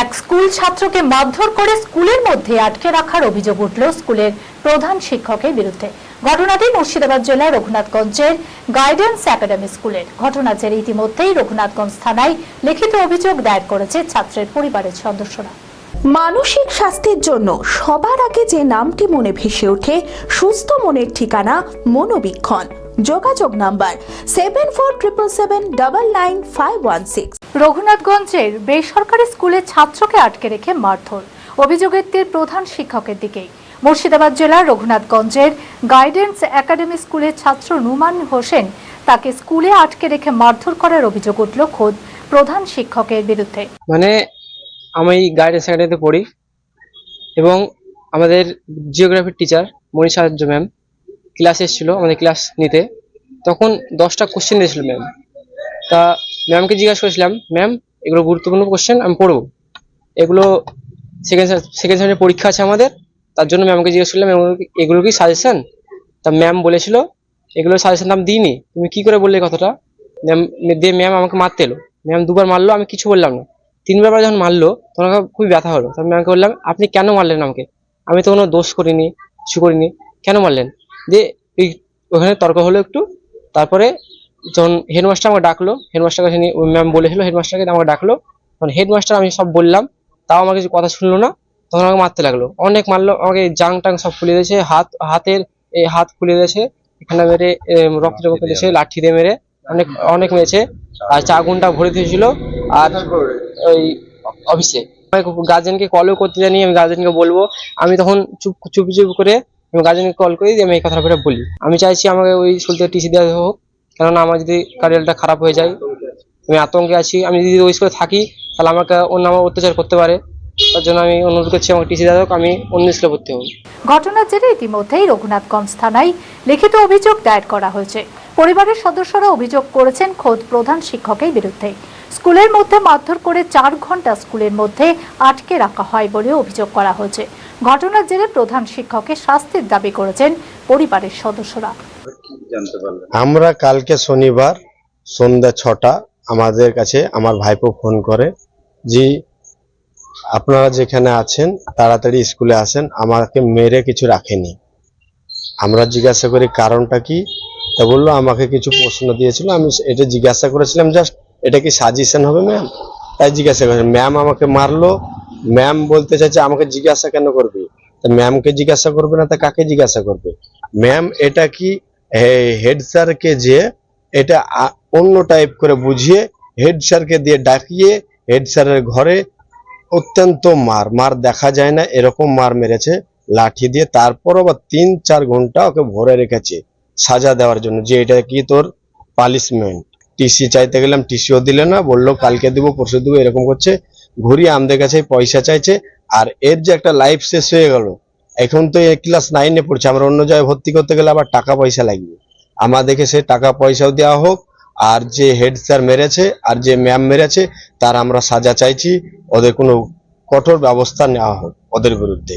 এক স্কুল ছাত্রকে মারধর করে স্কুলের মধ্যে আটকে রাখার অভিযোগ উঠল স্কুলের প্রধান শিক্ষকের বিরুদ্ধে। ঘটনাটি মুর্শিদাবাদ জেলার রঘুনাথগঞ্জের গাইডেন্স একাডেমি স্কুলের। ঘটনা জেরে ইতিমধ্যেই রঘুনাথগঞ্জ থানায় লিখিত অভিযোগ দায়ের করেছে ছাত্রের পরিবারের সদস্যরা। মানসিক স্বাস্থ্যের জন্য সবার আগে যে নামটি মনে ভেসে ওঠে, সুস্থ মনের ঠিকানা মনোবীক্ষণ। যোগাযোগ number seven four triple seven double nine five one six রঘুনাথগঞ্জের বেসরকারি স্কুলে ছাত্রকে আটকে রেখে মারধর। অভিযোগের তীর প্রধান শিক্ষকের দিকেই। মুর্শিদাবাদ জেলার রঘুনাথগঞ্জের গাইডেন্স একাডেমি স্কুলের ছাত্র নুমান হোসেন তাকে স্কুলে আটকে রেখে মারধর করার অভিযোগ উঠল খোদ প্রধান শিক্ষকের বিরুদ্ধে। মানে আমি গাইডেন্স একাডেমিতে পড়ি এবং আমাদের জিওগ্রাফির teacher Manisha Acharya ma'am class এসেছিল, আমাদের ক্লাস নিতে। তখন দশটা কোশ্চেন দিয়েছিল ম্যাম। তা ম্যামকে জিজ্ঞাসা করেছিলাম, ম্যাম, এগুলো গুরুত্বপূর্ণ কোশ্চেন আমি পড়ব। এগুলো সেকেন্ড সেকেন্ড সেমিস্টার পরীক্ষা আছে আমাদের, তার জন্য ম্যামকে জিজ্ঞেস করলাম, এগুলো কি- সাজেশন তা ম্যাম বলেছিল, এগুলো সাজেশন আমি দিইনি। তুমি কি করে বললে কথাটা? ম্যাম দিয়ে ম্যাম আমাকে মারতে এলো। ম্যাম দুবার মারলো, আমি কিছু বললাম না। তিনবার যখন মারলো, তখন আমার খুবই ব্যথা হলো। তখন ম্যামকে বললাম, আপনি কেন মারলেন আমাকে? আমি তো কোনো দোষ করিনি, কিছু করিনি। কেন মারলেন? দিয়ে ওখানে তর্ক হলো একটু। তারপরে যখন হেডমাস্টার আমাকে ডাকলো হেডমাস্টার কাছে ম্যাম বলেছিল হেডমাস্টারকে আমাকে ডাকলো। তখন হেডমাস্টার আমি সব বললাম তাও আমার কিছু কথা শুনলো না তখন আমাকে মারতে লাগল। অনেক মারলো আমাকে জাং টাং সব খুলে দিয়েছে হাত হাতের এই হাত খুলে দিয়েছে এখানে মেরে রক্ত জমা দিয়েছে লাঠি দিয়ে মেরে অনেক অনেক মেরেছে। আর চাগুনটা ভরে দিয়েছিল আর ওই অফিসে। গার্জেনকে কলও করতে জানি আমি গার্জেনকে বলব। আমি তখন চুপ চুপি চুপ করে আমি গার্জেনকে কল করি দিয়ে আমি এই কথাটা বলি। আমি চাইছি আমাকে ওই স্কুল থেকে টিসি দেওয়া হোক। কেননা আমার যদি কারিয়ারটা খারাপ হয়ে যায়, আমি আতঙ্কে আছি, আমি যদি ওই স্কুলে থাকি, তাহলে আমাকে অন্য আমার অত্যাচার করতে পারে। তার জন্য আমি অনুরোধ করছি আমাকে টিসি হোক, আমি অন্য স্কুলে ভর্তি হব। ঘটনার জেরে ইতিমধ্যেই রঘুনাথগঞ্জ থানায় লিখিত অভিযোগ দায়ের করা হয়েছে। পরিবারের সদস্যরা অভিযোগ করেছেন, খোদ প্রধান শিক্ষকের বিরুদ্ধে। স্কুলের মধ্যে মারধর করে চার ঘণ্টা স্কুলের মধ্যে আটকে রাখা হয় বলে অভিযোগ করা হয়েছে। ঘটনার জেরে প্রধান শিক্ষকের শাস্তির দাবি করেছেন পরিবারের সদস্যরা। আমরা কালকে শনিবার সন্ধ্যা ছটা আমাদের কাছে আমার ভাইপো ফোন করে, জি, আপনারা যেখানে আছেন, তাড়াতাড়ি স্কুলে আসেন, আমাকে মেরে কিছু রাখেনি। আমরা জিজ্ঞাসা করি, কারণটা কি? তা বলল, আমাকে কিছু প্রশ্ন দিয়েছিল, আমি এটা জিজ্ঞাসা করেছিলাম, জাস্ট এটা কি সাজেশন হবে ম্যাম তাই জিজ্ঞাসা করেছি। ম্যাম আমাকে মারলো ম্যাম বলতে চাইছে, আমাকে জিজ্ঞাসা কেন করবি? তা ম্যামকে জিজ্ঞাসা করবে না, তা কাকে জিজ্ঞাসা করবে? ম্যাম এটা কি হেড স্যারকে যে এটা অন্য টাইপ করে বুঝিয়ে হেড স্যারকে দিয়ে ডাকিয়ে হেড স্যারের ঘরে অত্যন্ত মার। মার দেখা যায় না, এরকম মার মেরেছে, লাঠি দিয়ে তারপর আবার তিন চার ঘণ্টা ওকে ভরে রেখেছে সাজা দেওয়ার জন্য। যে এটা কি তোর পালিশমেন্ট টিসি চাইতে গেলাম টিসিও দিলে না, বলল কালকে দিব, পরশু দিব, এরকম করছে। ঘুরিয়ে আমাদের কাছে পয়সা চাইছে, আর এর যে একটা লাইফ শেষ হয়ে গেল এখন তো ক্লাস নাইনে পড়ছে, আমরা অন্য জায়গায় ভর্তি করতে গেলে আবার টাকা পয়সা লাগবে। আমাদেরকে সে টাকা পয়সাও দেওয়া হোক, আর যে হেড স্যার মেরেছে, আর যে ম্যাম মেরেছে, তার আমরা সাজা চাইছি, ওদের কোনো কঠোর ব্যবস্থা নেওয়া হোক, ওদের বিরুদ্ধে।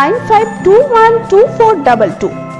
95212422